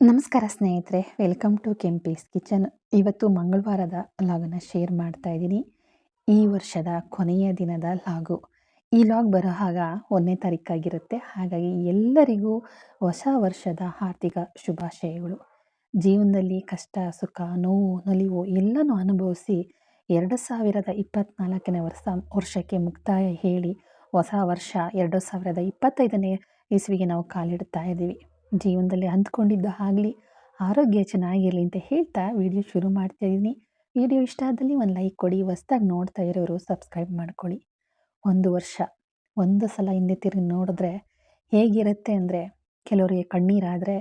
ನಮಸ್ಕಾರ ಸ್ನೇಹಿತರೆ welcome to Kempee's kitchen ಇವತ್ತು ಮಂಗಳವಾರದ ಲಾಗನ್ನು ಶೇರ್ ಮಾಡ್ತಾ ಇದ್ದೀನಿ. ಈ ವರ್ಷದ ಕೊನೆಯ ದಿನದ ಲಾಗು. ಈ ಲಾಗ್ ಬರೋ ಆಗ ಒಂದನೇ ತಾರೀಕಾಗಿರುತ್ತೆ ಹಾಗಾಗಿ ಎಲ್ಲರಿಗೂ ಹೊಸ ವರ್ಷದ ಆರ್ಥಿಕ ಶುಭಾಶಯಗಳು. ಜೀವನದಲ್ಲಿ ಕಷ್ಟ, ಸುಖ, ನೋವು, ನಲಿವು ಎಲ್ಲನೂ ಅನುಭವಿಸಿ ಎರಡು ಸಾವಿರದ ಇಪ್ಪತ್ತ್ನಾಲ್ಕನೇ ವರ್ಷ, ವರ್ಷಕ್ಕೆ ಮುಕ್ತಾಯ ಹೇಳಿ ಹೊಸ ವರ್ಷ ಎರಡು ಸಾವಿರದ ಇಪ್ಪತ್ತೈದನೇ ಇಸ್ವಿಗೆ ನಾವು ಕಾಲಿಡ್ತಾ ಇದ್ದೀವಿ. ಜೀವನದಲ್ಲಿ ಅಂದ್ಕೊಂಡಿದ್ದು ಆಗಲಿ ಆರೋಗ್ಯ ಚೆನ್ನಾಗಿರಲಿ ಅಂತ ಹೇಳ್ತಾ ವಿಡಿಯೋ ಶುರು ಮಾಡ್ತಾ ಇದ್ದೀನಿ ವಿಡಿಯೋ ಇಷ್ಟ ಆದಲ್ಲಿ ಒಂದು ಲೈಕ್ ಕೊಡಿ, ಹೊಸ್ದಾಗಿ ನೋಡ್ತಾ ಇರೋರು ಸಬ್ಸ್ಕ್ರೈಬ್ ಮಾಡ್ಕೊಳ್ಳಿ. ಒಂದು ವರ್ಷ, ಒಂದು ಸಲ ಹಿಂದೆ ತಿರುಗಿ ನೋಡಿದ್ರೆ ಹೇಗಿರುತ್ತೆ ಅಂದರೆ, ಕೆಲವರಿಗೆ ಕಣ್ಣೀರಾದರೆ,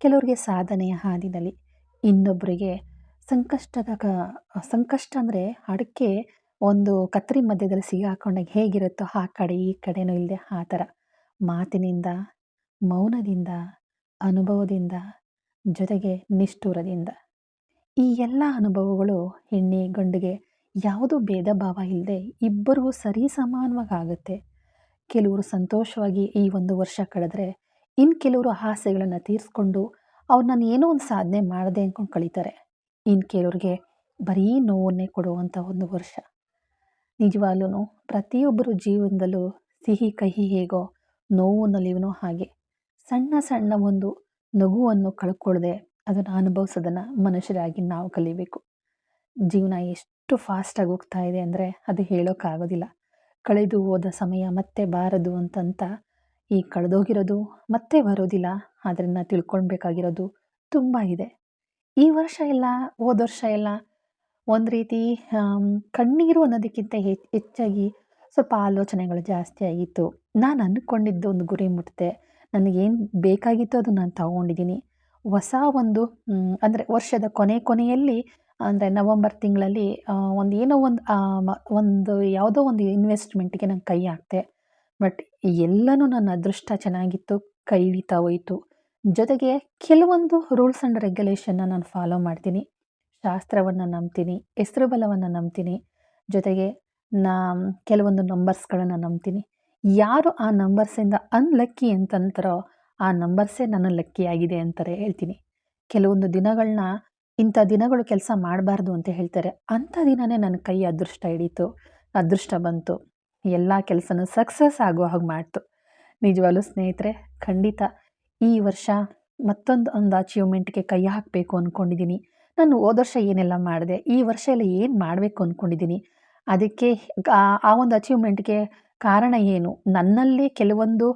ಕೆಲವರಿಗೆ ಸಾಧನೆಯ ಹಾದಿನಲ್ಲಿ ಇನ್ನೊಬ್ಬರಿಗೆ ಸಂಕಷ್ಟದ ಕ ಸಂಕಷ್ಟ ಅಂದರೆ ಅಡಿಕೆ ಒಂದು ಕತ್ರಿ ಮಧ್ಯದಲ್ಲಿ ಸಿಗಾಕೊಂಡಾಗ ಹೇಗಿರುತ್ತೋ ಆ ಕಡೆ ಈ ಕಡೆನೂ ಇಲ್ಲದೆ ಆ ಥರ. ಮಾತಿನಿಂದ, ಮೌನದಿಂದ ಅನುಭವದಿಂದ, ಜೊತೆಗೆ ನಿಷ್ಠುರದಿಂದ. ಈ ಎಲ್ಲ ಅನುಭವಗಳು ಹೆಣ್ಣಿ, ಗಂಡಿಗೆ ಯಾವುದೂ ಭೇದ ಭಾವ ಇಲ್ಲದೆ ಇಬ್ಬರಿಗೂ ಸರಿ ಸಮಾನವಾಗಿ ಆಗುತ್ತೆ ಕೆಲವರು ಸಂತೋಷವಾಗಿ ಈ ಒಂದು ವರ್ಷ ಕಳೆದ್ರೆ ಇನ್ನು ಕೆಲವರು ಆಸೆಗಳನ್ನು ತೀರಿಸ್ಕೊಂಡು ಅವ್ರು ನಾನು ಏನೋ ಒಂದು ಸಾಧನೆ ಮಾಡಿದೆ ಅಂದ್ಕೊಂಡು ಕಳೀತಾರೆ. ಇನ್ನು ಕೆಲವ್ರಿಗೆ ಬರೀ ನೋವನ್ನೇ ಕೊಡುವಂಥ ಒಂದು ವರ್ಷ. ನಿಜವಾಗ್ಲೂ ಪ್ರತಿಯೊಬ್ಬರು ಜೀವನದಲ್ಲೂ ಸಿಹಿ, ಕಹಿ ಹೇಗೋ ನೋವು ನಲಿವನೋ ಹಾಗೆ. ಸಣ್ಣ ಸಣ್ಣ ಒಂದು ನಗುವನ್ನು ಕಳ್ಕೊಳ್ಳದೆ ಅದನ್ನು ಅನುಭವಿಸೋದನ್ನು ಮನುಷ್ಯರಾಗಿ ನಾವು ಕಲಿಬೇಕು. ಜೀವನ ಎಷ್ಟು ಫಾಸ್ಟಾಗಿ ಹೋಗ್ತಾ ಇದೆ ಅಂದರೆ ಅದು ಹೇಳೋಕ್ಕಾಗೋದಿಲ್ಲ. ಕಳೆದು ಹೋದ ಸಮಯ ಮತ್ತೆ ಬಾರದು ಅಂತಂತ ಈ ಕಳೆದೋಗಿರೋದು ಮತ್ತೆ ಬರೋದಿಲ್ಲ. ಅದನ್ನು ತಿಳ್ಕೊಳ್ಬೇಕಾಗಿರೋದು ತುಂಬ ಇದೆ. ಈ ವರ್ಷ ಎಲ್ಲ, ಹೋದ ವರ್ಷ ಎಲ್ಲ ಒಂದು ರೀತಿ ಕಣ್ಣೀರು ಅನ್ನೋದಕ್ಕಿಂತ ಹೆಚ್ಚಾಗಿ ಸ್ವಲ್ಪ ಆಲೋಚನೆಗಳು ಜಾಸ್ತಿ ಆಗಿತ್ತು. ನಾನು ಅಂದ್ಕೊಂಡಿದ್ದು ಒಂದು ಗುರಿ ಮುಟ್ಟಿದೆ ನನಗೇನು ಬೇಕಾಗಿತ್ತು ಅದು ನಾನು ತಗೊಂಡಿದ್ದೀನಿ ಹೊಸ ಒಂದು ಅಂದರೆ ವರ್ಷದ ಕೊನೆ ಕೊನೆಯಲ್ಲಿ, ಅಂದರೆ ನವಂಬರ್ ತಿಂಗಳಲ್ಲಿ ಒಂದು ಏನೋ ಒಂದು ಒಂದು ಯಾವುದೋ ಒಂದು ಇನ್ವೆಸ್ಟ್ಮೆಂಟಿಗೆ ನಾನು ಕೈ ಹಾಕ್ತೆ ಬಟ್ ಎಲ್ಲನೂ ನನ್ನ ಅದೃಷ್ಟ ಚೆನ್ನಾಗಿತ್ತು, ಕೈ ಹಿಡಿತಾ ಹೋಯಿತು. ಜೊತೆಗೆ ಕೆಲವೊಂದು ರೂಲ್ಸ್ ಆ್ಯಂಡ್ ರೆಗ್ಯುಲೇಷನ್ನ ನಾನು ಫಾಲೋ ಮಾಡ್ತೀನಿ. ಶಾಸ್ತ್ರವನ್ನು ನಂಬ್ತೀನಿ ಹೆಸರು ಬಲವನ್ನು ನಂಬ್ತೀನಿ. ಜೊತೆಗೆ ನಾ, ಕೆಲವೊಂದು ನಂಬರ್ಸ್ಗಳನ್ನು ನಂಬ್ತೀನಿ. ಯಾರು ಆ ನಂಬರ್ಸಿಂದ ಅನ್ಲಕ್ಕಿ ಅಂತಂತಾರೋ ಆ ನಂಬರ್ಸೇ ನನ್ನ ಲಕ್ಕಿಯಾಗಿದೆ ಅಂತಾರೆ ಹೇಳ್ತೀನಿ. ಕೆಲವೊಂದು ದಿನಗಳನ್ನ ಇಂಥ ದಿನಗಳು ಕೆಲಸ ಮಾಡಬಾರ್ದು ಅಂತ ಹೇಳ್ತಾರೆ. ಅಂಥ ದಿನನೇ ನನ್ನ ಕೈ ಅದೃಷ್ಟ ಹಿಡೀತು, ಅದೃಷ್ಟ ಬಂತು. ಎಲ್ಲ ಕೆಲಸನೂ ಸಕ್ಸಸ್ ಆಗೋ ಹಾಗೆ ಮಾಡ್ತು. ನಿಜವಾಗ್ಲೂ ಸ್ನೇಹಿತರೆ, ಖಂಡಿತ ಈ ವರ್ಷ ಮತ್ತೊಂದು ಒಂದು ಅಚೀವ್ಮೆಂಟ್ಗೆ ಕೈ ಹಾಕಬೇಕು ಅಂದ್ಕೊಂಡಿದ್ದೀನಿ ನಾನು ಹೋದ ವರ್ಷ ಏನೆಲ್ಲ ಮಾಡಿದೆ, ಈ ವರ್ಷ ಎಲ್ಲ ಏನು ಮಾಡಬೇಕು ಅಂದ್ಕೊಂಡಿದ್ದೀನಿ ಅದಕ್ಕೆ ಆ ಒಂದು ಅಚೀವ್ಮೆಂಟ್ಗೆ ಕಾರಣ ಏನು? ನನ್ನಲ್ಲಿ ಕೆಲವೊಂದು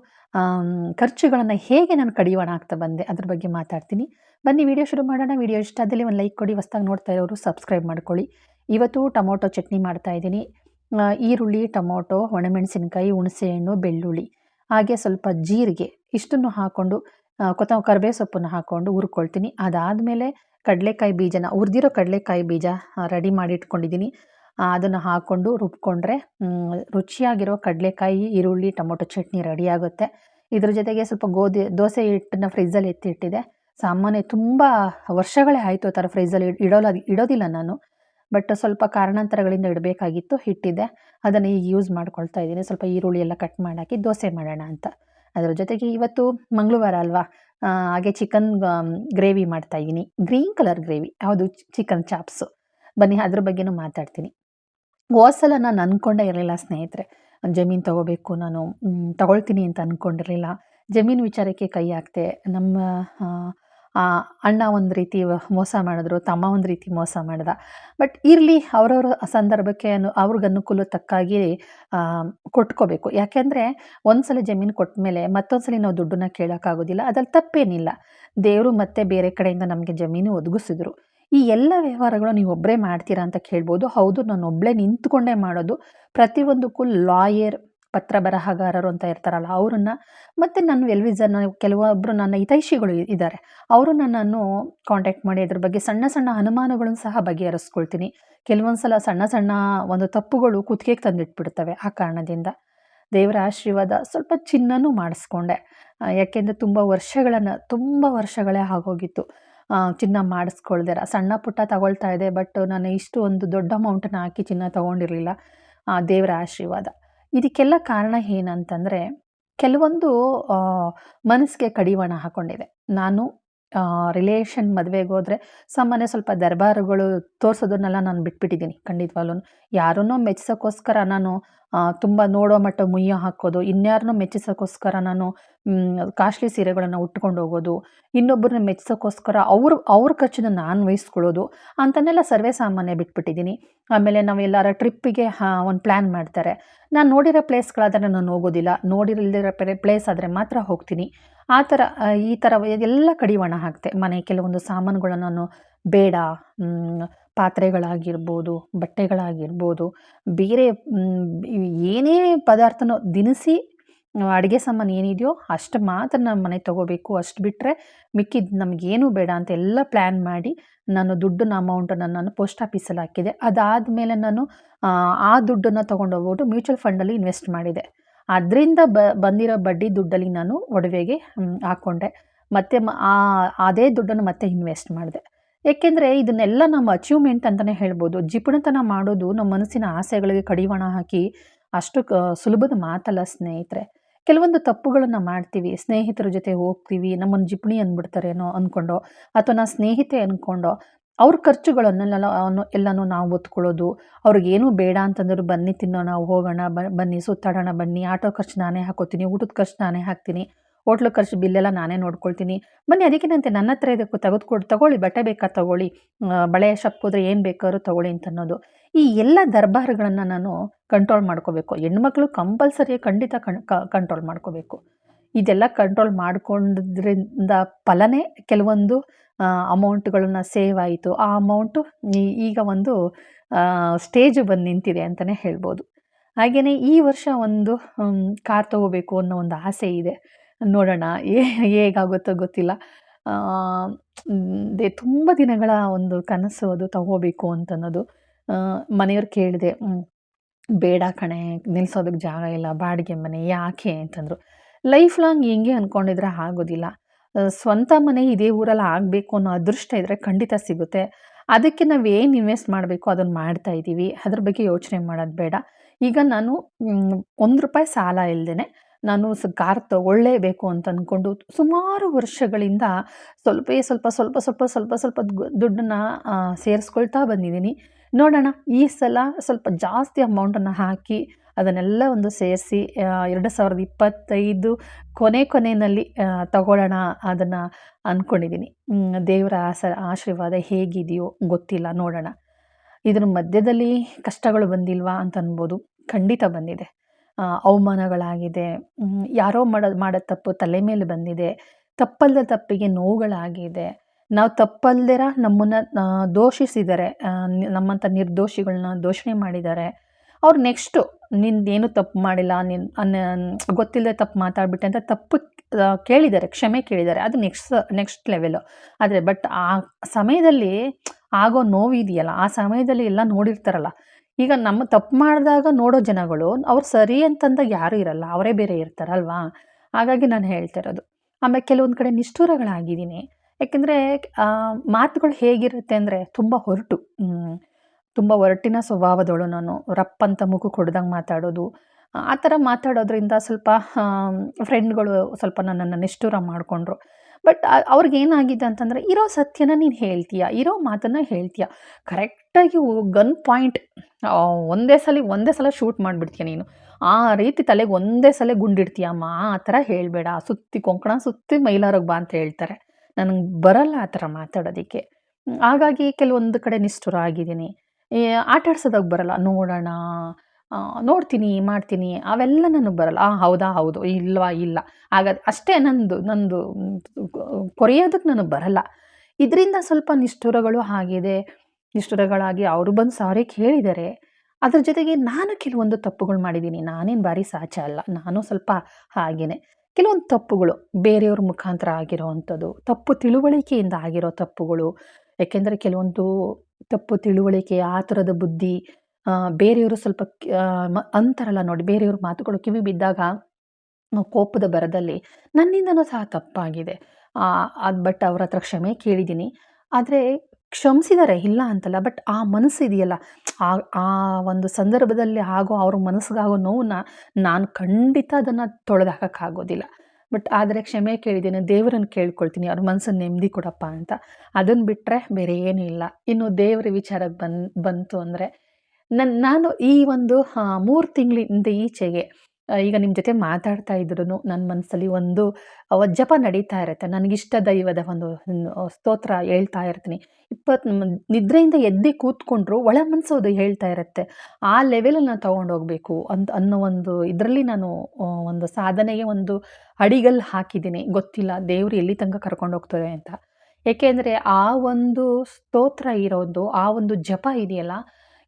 ಖರ್ಚುಗಳನ್ನು ಹೇಗೆ ನಾನು ಕಡಿವಾಣ ಆಗ್ತಾ ಬಂದೆ? ಅದ್ರ ಬಗ್ಗೆ ಮಾತಾಡ್ತೀನಿ. ಬನ್ನಿ, ವಿಡಿಯೋ ಶುರು ಮಾಡೋಣ. ವಿಡಿಯೋ ಇಷ್ಟ ಆದಲ್ಲಿ ಒಂದು ಲೈಕ್ ಕೊಡಿ. ಹೊಸ್ದಾಗಿ ನೋಡ್ತಾ ಇರೋರು ಸಬ್ಸ್ಕ್ರೈಬ್ ಮಾಡ್ಕೊಳ್ಳಿ. ಇವತ್ತು ಟೊಮೊಟೊ ಚಟ್ನಿ ಮಾಡ್ತಾ ಇದ್ದೀನಿ. ಈರುಳ್ಳಿ, ಟೊಮೊಟೊ, ಒಣಮೆಣಸಿನಕಾಯಿ ಹುಣಸೆಹಣ್ಣು ಬೆಳ್ಳುಳ್ಳಿ. ಹಾಗೆ ಸ್ವಲ್ಪ ಜೀರಿಗೆ ಇಷ್ಟನ್ನು ಹಾಕ್ಕೊಂಡು ಕೊತ್ತ ಕರಿಬೇವು ಸೊಪ್ಪನ್ನು ಹಾಕ್ಕೊಂಡು ಹುರ್ಕೊಳ್ತೀನಿ. ಅದಾದಮೇಲೆ ಕಡಲೆಕಾಯಿ ಬೀಜನ, ಹುರಿದಿರೋ ಕಡಲೆಕಾಯಿ ಬೀಜ ರೆಡಿ ಮಾಡಿ ಇಟ್ಕೊಂಡಿದ್ದೀನಿ. ಅದನ್ನು ಹಾಕ್ಕೊಂಡು ರುಬ್ಕೊಂಡ್ರೆ ರುಚಿಯಾಗಿರೋ ಕಡಲೆಕಾಯಿ, ಈರುಳ್ಳಿ, ಟೊಮೊಟೊ ಚಟ್ನಿ ರೆಡಿ ಆಗುತ್ತೆ. ಇದ್ರ ಜೊತೆಗೆ ಸ್ವಲ್ಪ ಗೋಧಿ, ದೋಸೆ ಹಿಟ್ಟನ್ನ ಫ್ರಿಜ್ಜಲ್ಲಿ ಎತ್ತಿಟ್ಟಿದೆ. ಸಾಮಾನ್ಯ ತುಂಬ ವರ್ಷಗಳೇ ಆಯಿತು ಆ ಥರ ಫ್ರಿಜ್ಜಲ್ಲಿ ಇಡೋಲ್ಲ ಇಡೋದಿಲ್ಲ ನಾನು. ಬಟ್ ಸ್ವಲ್ಪ ಕಾರಣಾಂತರಗಳಿಂದ ಇಡಬೇಕಾಗಿತ್ತು, ಹಿಟ್ಟಿದೆ. ಅದನ್ನು ಈಗ ಯೂಸ್ ಮಾಡ್ಕೊಳ್ತಾ ಇದ್ದೀನಿ. ಸ್ವಲ್ಪ ಈರುಳ್ಳಿ ಎಲ್ಲ ಕಟ್ ಮಾಡಾಕಿ ದೋಸೆ ಮಾಡೋಣ ಅಂತ. ಅದರ ಜೊತೆಗೆ ಇವತ್ತು ಮಂಗಳವಾರ ಅಲ್ವಾ? ಹಾಗೆ ಚಿಕನ್ ಗ್ರೇವಿ ಮಾಡ್ತಾಯಿದ್ದೀನಿ ಗ್ರೀನ್ ಕಲರ್ ಗ್ರೇವಿ. ಯಾವುದು ಚಿಕನ್ ಚಾಪ್ಸು. ಬನ್ನಿ, ಅದ್ರ ಬಗ್ಗೆನೂ ಮಾತಾಡ್ತೀನಿ. ಹೋದ ನಾನು ಅಂದ್ಕೊಂಡೇ ಇರಲಿಲ್ಲ ಸ್ನೇಹಿತರೆ. ಜಮೀನು ತಗೋಬೇಕು, ನಾನು ತಗೊಳ್ತೀನಿ ಅಂತ ಅಂದ್ಕೊಂಡಿರಲಿಲ್ಲ ಜಮೀನು ವಿಚಾರಕ್ಕೆ ಕೈ ಹಾಕ್ತೆ ನಮ್ಮ ಅಣ್ಣ ಒಂದು ರೀತಿ ಮೋಸ ಮಾಡಿದ್ರು, ತಮ್ಮ ಒಂದು ರೀತಿ ಮೋಸ ಮಾಡ್ದ. ಬಟ್ ಇರಲಿ, ಅವರವ್ರ ಸಂದರ್ಭಕ್ಕೆ ಅನು, ಅವ್ರಿಗೆ ಅನುಕೂಲ ತಕ್ಕಾಗಿ ಕೊಟ್ಕೋಬೇಕು. ಯಾಕೆಂದರೆ ಒಂದು ಸಲ ಜಮೀನು ಕೊಟ್ಟ ಮೇಲೆ ಮತ್ತೊಂದು ಸಲ ನಾವು ದುಡ್ಡನ್ನ ಕೇಳೋಕ್ಕಾಗೋದಿಲ್ಲ. ಅದ್ರಲ್ಲಿ ತಪ್ಪೇನಿಲ್ಲ. ದೇವರು ಮತ್ತೆ ಬೇರೆ ಕಡೆಯಿಂದ ನಮಗೆ ಜಮೀನು ಒದಗಿಸಿದ್ರು. ಈ ಎಲ್ಲ ವ್ಯವಹಾರಗಳು ನೀವು ಒಬ್ಬರೇ ಮಾಡ್ತೀರಾ ಅಂತ ಕೇಳ್ಬೋದು. ಹೌದು ನಾನು ಒಬ್ಬಳೇ ನಿಂತ್ಕೊಂಡೇ ಮಾಡೋದು. ಪ್ರತಿಯೊಂದಕ್ಕೂ ಲಾಯರ್, ಪತ್ರ ಬರಹಗಾರರು ಅಂತ ಇರ್ತಾರಲ್ಲ, ಅವರನ್ನು ಮತ್ತು ನನ್ನ ವೆಲ್ವಿಸನ್ನ ಕೆಲವೊಬ್ಬರು ನನ್ನ ಹಿತೈಷಿಗಳು ಇದ್ದಾರೆ ಅವರು ನನ್ನನ್ನು ಕಾಂಟ್ಯಾಕ್ಟ್ ಮಾಡಿ ಅದ್ರ ಬಗ್ಗೆ ಸಣ್ಣ ಸಣ್ಣ ಅನುಮಾನಗಳನ್ನು ಸಹ ಬಗೆಹರಿಸ್ಕೊಳ್ತೀನಿ. ಕೆಲವೊಂದು ಸಲ ಸಣ್ಣ ಸಣ್ಣ ಒಂದು ತಪ್ಪುಗಳು ಕುತ್ತಿಗೆಗೆ ತಂದಿಟ್ಬಿಡ್ತವೆ ಆ ಕಾರಣದಿಂದ. ದೇವರ ಆಶೀರ್ವಾದ ಸ್ವಲ್ಪ ಚಿನ್ನನೂ ಮಾಡಿಸ್ಕೊಂಡೆ. ಯಾಕೆಂದರೆ ತುಂಬ ವರ್ಷಗಳನ್ನು, ತುಂಬ ವರ್ಷಗಳೇ ಆಗೋಗಿತ್ತು. ಚಿನ್ನ ಮಾಡಿಸ್ಕೊಳ್ದಿರ ಸಣ್ಣ ಪುಟ್ಟ ತಗೊಳ್ತಾ ಇದೆ ಬಟ್ ನಾನು ಇಷ್ಟು ಒಂದು ದೊಡ್ಡ ಅಮೌಂಟನ್ನು ಹಾಕಿ ಚಿನ್ನ ತೊಗೊಂಡಿರಲಿಲ್ಲ. ದೇವರ ಆಶೀರ್ವಾದ. ಇದಕ್ಕೆಲ್ಲ ಕಾರಣ ಏನಂತಂದರೆ, ಕೆಲವೊಂದು ಮನಸ್ಸಿಗೆ ಕಡಿವಾಣ ಹಾಕ್ಕೊಂಡಿದೆ ನಾನು ರಿಲೇಷನ್ ಮದುವೆಗೆ ಹೋದರೆ ಸಾಮಾನ್ಯ ಸ್ವಲ್ಪ ದರ್ಬಾರುಗಳು ತೋರಿಸೋದನ್ನೆಲ್ಲ ನಾನು ಬಿಟ್ಬಿಟ್ಟಿದ್ದೀನಿ ಖಂಡಿತವಾಗ್ಲೂ ಯಾರನ್ನೋ ಮೆಚ್ಚಿಸೋಕ್ಕೋಸ್ಕರ ನಾನು ತುಂಬ ನೋಡೋ ಮಟ್ಟ ಮುಯ್ಯ ಹಾಕೋದು, ಇನ್ಯಾರನ್ನೋ ಮೆಚ್ಚಿಸೋಕ್ಕೋಸ್ಕರ ನಾನು ಕಾಸ್ಟ್ಲಿ ಸೀರೆಗಳನ್ನು ಉಟ್ಕೊಂಡು ಹೋಗೋದು ಇನ್ನೊಬ್ಬರನ್ನ ಮೆಚ್ಚಿಸೋಕ್ಕೋಸ್ಕರ ಅವ್ರ ಅವ್ರ ಖರ್ಚನ್ನ ನಾನು ವಹಿಸ್ಕೊಳ್ಳೋದು ಅಂತನ್ನೆಲ್ಲ ಸರ್ವೇ ಸಾಮಾನ್ಯ ಬಿಟ್ಬಿಟ್ಟಿದ್ದೀನಿ. ಆಮೇಲೆ ನಾವು ಎಲ್ಲಾರ ಟ್ರಿಪ್ಪಿಗೆ ಒಂದು ಪ್ಲ್ಯಾನ್ ಮಾಡ್ತಾರೆ. ನಾನು ನೋಡಿರೋ ಪ್ಲೇಸ್ಗಳಾದರೆ ನಾನು ಹೋಗೋದಿಲ್ಲ, ನೋಡಿರಲ್ದಿರೋ ಪ್ಲೇಸ್ ಆದರೆ ಮಾತ್ರ ಹೋಗ್ತೀನಿ. ಆ ಥರ ಈ ಥರ ಎಲ್ಲ ಕಡಿವಾಣ ಹಾಕ್ತೆ. ಮನೆ ಕೆಲವೊಂದು ಸಾಮಾನುಗಳನ್ನು ನಾನು ಬೇಡ ಪಾತ್ರೆಗಳಾಗಿರ್ಬೋದು, ಬಟ್ಟೆಗಳಾಗಿರ್ಬೋದು, ಬೇರೆ ಏನೇ ಪದಾರ್ಥನೋ ದಿನಸಿ ಅಡುಗೆ ಸಾಮಾನು ಏನಿದೆಯೋ ಅಷ್ಟು ಮಾತ್ರ ನಾನು ಮನೆಗೆ ತೊಗೋಬೇಕು. ಅಷ್ಟು ಬಿಟ್ಟರೆ ಮಿಕ್ಕಿದ್ದು ನಮಗೇನು ಬೇಡ ಅಂತ ಎಲ್ಲ ಪ್ಲ್ಯಾನ್ ಮಾಡಿ ನಾನು ದುಡ್ಡನ್ನ ಅಮೌಂಟನ್ನು ನಾನು ಪೋಸ್ಟ್ ಆಫೀಸಲ್ಲಿ ಹಾಕಿದೆ. ಅದಾದಮೇಲೆ ನಾನು, ಆ ದುಡ್ಡನ್ನು ತೊಗೊಂಡೋಗ್ಬಿಟ್ಟು ಮ್ಯೂಚುವಲ್ ಫಂಡಲ್ಲಿ ಇನ್ವೆಸ್ಟ್ ಮಾಡಿದೆ. ಅದರಿಂದ ಬ, ಬಂದಿರೋ ಬಡ್ಡಿ ದುಡ್ಡಲ್ಲಿ ನಾನು ಒಡವೆಗೆ ಹಾಕ್ಕೊಂಡೆ ಮತ್ತು ಆ, ಅದೇ ದುಡ್ಡನ್ನು ಮತ್ತೆ ಇನ್ವೆಸ್ಟ್ ಮಾಡಿದೆ. ಏಕೆಂದರೆ ಇದನ್ನೆಲ್ಲ ನಮ್ಮ ಅಚೀವ್ಮೆಂಟ್ ಅಂತಲೇ ಹೇಳ್ಬೋದು. ಜಿಪುಣತನ ಮಾಡೋದು ನಮ್ಮ ಮನಸ್ಸಿನ ಆಸೆಗಳಿಗೆ ಕಡಿವಾಣ ಹಾಕಿ ಅಷ್ಟು ಸುಲಭದ ಮಾತಲ್ಲ ಸ್ನೇಹಿತರೆ. ಕೆಲವೊಂದು ತಪ್ಪುಗಳನ್ನು ಮಾಡ್ತೀವಿ. ಸ್ನೇಹಿತರ ಜೊತೆ ಹೋಗ್ತೀವಿ. ನಮ್ಮನ್ನು ಜಿಪುಣಿ ಅಂದ್ಬಿಡ್ತಾರೇನೋ ಅಂದ್ಕೊಂಡೋ ಅಥವಾ ನಾ ಸ್ನೇಹಿತೆ ಅಂದ್ಕೊಂಡು ಅವ್ರ ಖರ್ಚುಗಳನ್ನೆಲ್ಲ ಎಲ್ಲನೂ ನಾವು ಒತ್ಕೊಳ್ಳೋದು. ಅವ್ರಿಗೇನೂ ಬೇಡ ಅಂತಂದ್ರೆ ಬನ್ನಿ ತಿನ್ನೋಣ ಹೋಗೋಣ ಬನ್ನಿ ಸುತ್ತಾಡೋಣ, ಬನ್ನಿ, ಆಟೋ ಖರ್ಚು ನಾನೇ ಹಾಕೋತೀನಿ, ಊಟದ ಖರ್ಚು ನಾನೇ ಹಾಕ್ತೀನಿ, ಹೋಟ್ಲು ಖರ್ಚು, ಬಿಲ್ಲೆಲ್ಲ ನಾನೇ ನೋಡ್ಕೊಳ್ತೀನಿ. ಬನ್ನಿ ಅದಕ್ಕಿನಂತೆ ನನ್ನ ಹತ್ರ ಇದಕ್ಕೂ ತೆಗೆದುಕೊಡು, ತಗೊಳ್ಳಿ, ಬಟ್ಟೆ ಬೇಕಾ ತಗೊಳ್ಳಿ ಬಳೆ ಶಾಪ್ಗೆ ಹೋದ್ರೆ ಏನು ಬೇಕಾದ್ರೂ ತಗೊಳ್ಳಿ ಅಂತ ಅನ್ನೋದು ಈ ಎಲ್ಲ ದರ್ಬಾರ್ಗಳನ್ನು ನಾನು ಕಂಟ್ರೋಲ್ ಮಾಡ್ಕೋಬೇಕು. ಹೆಣ್ಮಕ್ಳು ಕಂಪಲ್ಸರಿ ಖಂಡಿತ ಕಂಟ್ರೋಲ್ ಮಾಡ್ಕೋಬೇಕು. ಇದೆಲ್ಲ ಕಂಟ್ರೋಲ್ ಮಾಡಿಕೊಂಡ್ರಿಂದ ಫಲನೇ ಕೆಲವೊಂದು ಅಮೌಂಟ್ಗಳನ್ನ ಸೇವ್ ಆಯಿತು. ಆ ಅಮೌಂಟು ಈಗ ಒಂದು ಸ್ಟೇಜ್ ಬಂದು ನಿಂತಿದೆ ಅಂತಲೇ ಹೇಳ್ಬೋದು. ಹಾಗೆಯೇ ಈ ವರ್ಷ ಒಂದು ಕಾರ್ ತಗೋಬೇಕು ಅನ್ನೋ ಒಂದು ಆಸೆ ಇದೆ. ನೋಡೋಣ ಏ ಹೇಗಾಗುತ್ತೋ ಗೊತ್ತಿಲ್ಲ. ದೇ, ತುಂಬ ದಿನಗಳ ಒಂದು ಕನಸು ಅದು ತಗೋಬೇಕು ಅಂತನ್ನೋದು. ಮನೆಯವ್ರು ಕೇಳಿದೆ ಬೇಡ ಕಣೆ ನಿಲ್ಸೋದಕ್ಕೆ ಜಾಗ ಇಲ್ಲ, ಬಾಡಿಗೆ ಮನೆ, ಯಾಕೆ? ಅಂತಂದರು. ಲೈಫ್ ಲಾಂಗ್ ಹೆಂಗೆ ಅಂದ್ಕೊಂಡಿದ್ರೆ ಆಗೋದಿಲ್ಲ. ಸ್ವಂತ ಮನೆ ಇದೇ ಊರಲ್ಲಿ ಆಗಬೇಕು ಅನ್ನೋ ಅದೃಷ್ಟ ಇದ್ದರೆ ಖಂಡಿತ ಸಿಗುತ್ತೆ. ಅದಕ್ಕೆ ನಾವು ಏನು ಇನ್ವೆಸ್ಟ್ ಮಾಡಬೇಕು ಅದನ್ನು ಮಾಡ್ತಾ ಇದ್ದೀವಿ ಅದ್ರ ಬಗ್ಗೆ ಯೋಚನೆ ಮಾಡೋದು ಬೇಡ. ಈಗ ನಾನು ಒಂದು ರೂಪಾಯಿ ಸಾಲ ಇಲ್ಲದೇ ನಾನು ಸ ಕಾರ್ ತಗೊಳ್ಳೇಬೇಕು ಅಂತ ಅಂದ್ಕೊಂಡು ಸುಮಾರು ವರ್ಷಗಳಿಂದ ಸ್ವಲ್ಪ ಸ್ವಲ್ಪ ಸ್ವಲ್ಪ ಸ್ವಲ್ಪ ಸ್ವಲ್ಪ ಸ್ವಲ್ಪ ದುಡ್ಡನ್ನು ಸೇರಿಸ್ಕೊಳ್ತಾ ಬಂದಿದ್ದೀನಿ. ನೋಡೋಣ, ಈ ಸಲ ಸ್ವಲ್ಪ ಜಾಸ್ತಿ ಅಮೌಂಟನ್ನು ಹಾಕಿ ಅದನ್ನೆಲ್ಲ ಒಂದು ಸೇರಿಸಿ ಎರಡು ಸಾವಿರದ ಇಪ್ಪತ್ತೈದು ಕೊನೆ ಕೊನೆಯಲ್ಲಿ ತಗೊಳ್ಳೋಣ ಅದನ್ನು ಅಂದ್ಕೊಂಡಿದ್ದೀನಿ ದೇವರ ಆಸ, ಆಶೀರ್ವಾದ ಹೇಗಿದೆಯೋ ಗೊತ್ತಿಲ್ಲ, ನೋಡೋಣ. ಇದ್ರ ಮಧ್ಯದಲ್ಲಿ ಕಷ್ಟಗಳು ಬಂದಿಲ್ವಾ ಅಂತ ಅನ್ಬೋದು. ಖಂಡಿತ ಬಂದಿದೆ. ಅವಮಾನಗಳಾಗಿದೆ. ಯಾರೋ ಮಾಡೋ ಮಾಡೋ ತಪ್ಪು ತಲೆ ಮೇಲೆ ಬಂದಿದೆ. ತಪ್ಪಲ್ಲದ ತಪ್ಪಿಗೆ ನೋವುಗಳಾಗಿದೆ. ನಾವು ತಪ್ಪಲ್ದಿರ ನಮ್ಮನ್ನು ದೋಷಿಸಿದ್ದಾರೆ ನಮ್ಮಂಥ ನಿರ್ದೋಷಿಗಳನ್ನ ದೋಷಣೆ ಮಾಡಿದ್ದಾರೆ ಅವ್ರು ನೆಕ್ಸ್ಟು ನಿಂದೇನು ತಪ್ಪು ಮಾಡಿಲ್ಲ ನಿನ್ನ ಅನ್ನ ಗೊತ್ತಿಲ್ಲದೆ ತಪ್ಪು ಮಾತಾಡ್ಬಿಟ್ಟೆ ಅಂತ ತಪ್ಪು ಕೇಳಿದ್ದಾರೆ, ಕ್ಷಮೆ ಕೇಳಿದ್ದಾರೆ. ಅದು ನೆಕ್ಸ್ಟ್ ನೆಕ್ಸ್ಟ್ ಲೆವೆಲು. ಆದರೆ, ಬಟ್ ಆ ಸಮಯದಲ್ಲಿ ಆಗೋ ನೋವಿದೆಯಲ್ಲ ಆ ಸಮಯದಲ್ಲಿ ಎಲ್ಲ ನೋಡಿರ್ತಾರಲ್ಲ. ಈಗ ನಮ್ಮ ತಪ್ಪು ಮಾಡಿದಾಗ ನೋಡೋ ಜನಗಳು, ಅವ್ರು ಸರಿ ಅಂತಂದಾಗ ಯಾರೂ ಇರಲ್ಲ, ಅವರೇ ಬೇರೆ ಇರ್ತಾರಲ್ವಾ? ಹಾಗಾಗಿ ನಾನು ಹೇಳ್ತಾ ಇರೋದು. ಆಮೇಲೆ ಕೆಲವೊಂದು ಕಡೆ ನಿಷ್ಠುರಗಳಾಗಿದ್ದೀನಿ. ಯಾಕೆಂದರೆ ಮಾತುಗಳು ಹೇಗಿರುತ್ತೆ ಅಂದರೆ ತುಂಬ ಹೊರಟು. ತುಂಬ ಒರಟಿನ ಸ್ವಭಾವದವಳು ನಾನು. ರಪ್ಪಂತ ಮುಖ ಕೊಡ್ದಂಗೆ ಮಾತಾಡೋದು. ಆ ಥರ ಮಾತಾಡೋದ್ರಿಂದ ಸ್ವಲ್ಪ ಫ್ರೆಂಡ್ಗಳು ಸ್ವಲ್ಪ ನನ್ನನ್ನು ನಿಷ್ಠುರ ಮಾಡಿಕೊಂಡ್ರು. ಬಟ್ ಅವ್ರಿಗೇನಾಗಿದೆ ಅಂತಂದರೆ, ಇರೋ ಸತ್ಯನ ನೀನು ಹೇಳ್ತೀಯ, ಇರೋ ಮಾತನ್ನು ಹೇಳ್ತೀಯ. ಕರೆಕ್ಟಾಗಿ ಗನ್ ಪಾಯಿಂಟ್ ಒಂದೇ ಸಲ ಒಂದೇ ಸಲ ಶೂಟ್ ಮಾಡಿಬಿಡ್ತೀಯ ನೀನು. ಆ ರೀತಿ ತಲೆಗೆ ಒಂದೇ ಸಲ ಗುಂಡಿಡ್ತೀಯಮ್ಮ ಆ ಥರ ಹೇಳಬೇಡ. ಸುತ್ತಿ ಕೊಂಕಣ, ಸುತ್ತಿ ಮೈಲಾರಿಗೆ ಬಾ ಅಂತ ಹೇಳ್ತಾರೆ. ನನಗೆ ಬರಲ್ಲ ಆ ಥರ ಮಾತಾಡೋದಕ್ಕೆ. ಹಾಗಾಗಿ ಕೆಲವೊಂದು ಕಡೆ ನಿಷ್ಠುರ ಆಗಿದ್ದೀನಿ. ಆಟ ಆಡ್ಸೋದಕ್ಕೆ ಬರಲ್ಲ. ನೋಡೋಣ ನೋಡ್ತೀನಿ, ಮಾಡ್ತೀನಿ, ಅವೆಲ್ಲ ನನಗೆ ಬರಲ್ಲ. ಆ, ಹೌದಾ, ಹೌದು, ಇಲ್ವಾ, ಇಲ್ಲ. ಆಗ ಅಷ್ಟೇ ನಂದು ನಂದು ಕೊರೆಯೋದಕ್ಕೆ ನನಗೆ ಬರಲ್ಲ. ಇದರಿಂದ ಸ್ವಲ್ಪ ನಿಷ್ಠುರಗಳು ಆಗಿದೆ ನಿಷ್ಠುರಗಳಾಗಿ ಅವರು ಬಂದು ಸಾರಿ ಕೇಳಿದ್ದಾರೆ ಅದ್ರ ಜೊತೆಗೆ ನಾನು ಕೆಲವೊಂದು ತಪ್ಪುಗಳು ಮಾಡಿದ್ದೀನಿ. ನಾನೇನು ಭಾರಿ ಸಾಚ ಅಲ್ಲ. ನಾನು ಸ್ವಲ್ಪ ಹಾಗೇನೆ. ಕೆಲವೊಂದು ತಪ್ಪುಗಳು, ಬೇರೆಯವ್ರ ಮುಖಾಂತರ ಆಗಿರೋ ಅಂಥದ್ದು, ತಪ್ಪು ತಿಳುವಳಿಕೆಯಿಂದ ಆಗಿರೋ ತಪ್ಪುಗಳು, ಯಾಕೆಂದರೆ ಕೆಲವೊಂದು ತಪ್ಪು ತಿಳುವಳಿಕೆ, ಆ ಥರದ ಬುದ್ಧಿ ಬೇರೆಯವರು ಸ್ವಲ್ಪ ಅಂತಾರಲ್ಲ ನೋಡಿ, ಬೇರೆಯವ್ರ ಮಾತುಗಳು ಕಿವಿ ಬಿದ್ದಾಗ ಕೋಪದ ಬರದಲ್ಲಿ ನನ್ನಿಂದನೂ ಸಹ ತಪ್ಪಾಗಿದೆ. ಅದು ಬಟ್ ಅವ್ರ ಹತ್ರ ಕ್ಷಮೆ ಕೇಳಿದ್ದೀನಿ. ಆದರೆ ಕ್ಷಮಿಸಿದ್ದಾರೆ ಇಲ್ಲ ಅಂತಲ್ಲ, ಬಟ್ ಆ ಮನಸ್ಸು ಇದೆಯಲ್ಲ, ಆ ಆ ಒಂದು ಸಂದರ್ಭದಲ್ಲಿ ಆಗೋ ಅವ್ರ ಮನಸ್ಸಿಗಾಗೋ ನೋವನ್ನ ನಾನು ಖಂಡಿತ ಅದನ್ನು ತೊಳೆದು ಹಾಕೋಕ್ಕಾಗೋದಿಲ್ಲ ಬಟ್ ಆದರೆ ಕ್ಷಮೆ ಕೇಳಿದ್ದೀನಿ, ದೇವರನ್ನು ಕೇಳ್ಕೊಳ್ತೀನಿ, ಅವ್ರ ಮನಸ್ಸನ್ನು ನೆಮ್ಮದಿ ಕೊಡಪ್ಪ ಅಂತ. ಅದನ್ನು ಬಿಟ್ಟರೆ ಬೇರೆ ಏನೂ ಇಲ್ಲ. ಇನ್ನು ದೇವರ ವಿಚಾರಕ್ಕೆ ಬಂದು, ಬಂತು ಅಂದರೆ ನನ್ನ ನಾನು ಈ ಒಂದು ಮೂರು ತಿಂಗಳಿಂದ ಈಚೆಗೆ ಈಗ ನಿಮ್ಮ ಜೊತೆ ಮಾತಾಡ್ತಾ ಇದ್ರು ನನ್ನ ಮನಸ್ಸಲ್ಲಿ ಒಂದು ಜಪ ನಡೀತಾ ಇರುತ್ತೆ. ನನಗಿಷ್ಟ ದೈವದ ಒಂದು ಒಂದು ಸ್ತೋತ್ರ ಹೇಳ್ತಾ ಇರ್ತೀನಿ. ಇಪ್ಪತ್ತು ನಿದ್ರೆಯಿಂದ ಎದ್ದೆ ಕೂತ್ಕೊಂಡ್ರು ಒಳ ಮನಸ್ಸು ಅದು ಹೇಳ್ತಾ ಇರುತ್ತೆ. ಆ ಲೆವೆಲಲ್ಲಿ ನಾನು ತೊಗೊಂಡೋಗ್ಬೇಕು ಅಂತ, ಅನ್ನೋ ಒಂದು ಇದರಲ್ಲಿ ನಾನು ಒಂದು ಸಾಧನೆಗೆ ಒಂದು ಅಡಿಗಲ್ ಹಾಕಿದ್ದೀನಿ. ಗೊತ್ತಿಲ್ಲ ದೇವರು ಎಲ್ಲಿ ತನಕ ಕರ್ಕೊಂಡು ಹೋಗ್ತಾರೆ ಅಂತ. ಏಕೆಂದರೆ ಆ ಒಂದು ಸ್ತೋತ್ರ ಇರೋದು, ಆ ಒಂದು ಜಪ ಇದೆಯಲ್ಲ